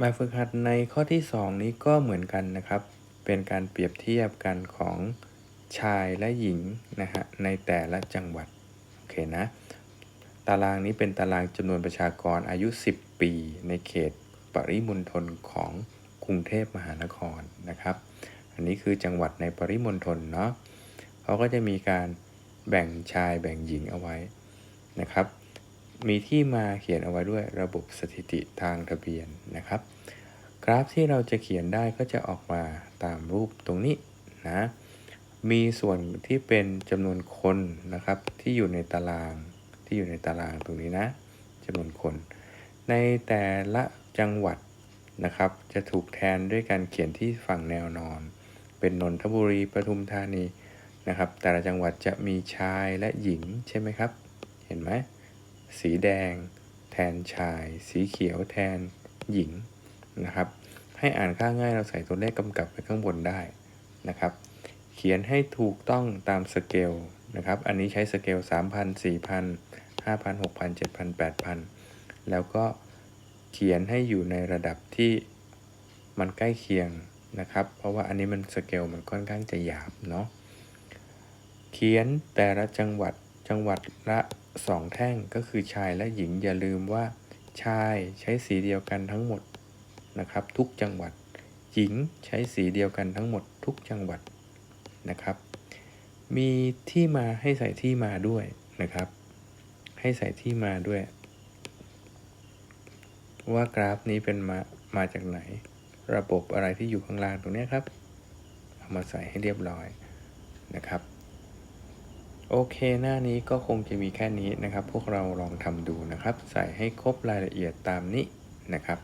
แบบฝึกหัดในข้อที่ 2 นี้ก็เหมือนกันนะครับ เป็นการเปรียบเทียบกันของชายและหญิงนะฮะในแต่ละจังหวัด โอเคนะ ตารางนี้เป็นตารางจำนวนประชากรอายุ 10 ปี ในเขตปริมณฑลของกรุงเทพมหานครนะครับ อันนี้คือจังหวัดในปริมณฑลเนาะเขาก็จะมีการแบ่งชายแบ่งหญิงเอาไว้นะครับ มีที่มาเขียนเอาไว้ด้วยระบบสถิติทางทะเบียนนะครับ กราฟที่เราจะเขียนได้ก็จะออกมาตามรูปตรงนี้นะมีส่วนที่เป็นจำนวนคนนะครับที่อยู่ในตารางที่อยู่ในตารางตรงนี้นะจำนวนคน ในแต่ละจังหวัดนะครับ จะถูกแทนด้วยการเขียนที่ฝั่งแนวนอน เป็นนนทบุรีปทุมธานีนะครับ แต่ละจังหวัดจะมีชายและหญิงใช่ไหมครับ เห็นไหม สีแดง แทนชาย สีเขียวแทนหญิงนะครับ ให้อ่านค่าง่ายเราใส่ตัวเลขกำกับไว้ข้างบนได้นะครับ เขียนให้ถูกต้องตามสเกลนะครับ อันนี้ใช้สเกล 3,000 4,000 5,000 6,000 7,000 8,000 แล้วก็เขียนให้อยู่ในระดับที่มันใกล้เคียงนะครับ เพราะว่าอันนี้มันสเกลมันค่อนข้างจะหยาบเนาะ เขียนแต่ละจังหวัดจังหวัดละ 2แท่งก็คือชายและหญิงอย่าลืมว่า ชายใช้สีเดียวกันทั้งหมดนะครับ ทุกจังหวัด หญิงใช้สีเดียวกันทั้งหมด ทุกจังหวัดนะครับ มีที่มาให้ใส่ที่มาด้วยนะครับ ให้ใส่ที่มาด้วย ว่ากราฟนี้เป็นมามาจากไหน ระบบอะไรที่อยู่ข้างล่างตรงนี้ครับเอามาใส่ให้เรียบร้อยนะครับ โอเค หน้านี้ก็คงจะมีแค่นี้นะครับ พวกเราลองทำดูนะครับ ใส่ให้ครบรายละเอียดตามนี้นะครับ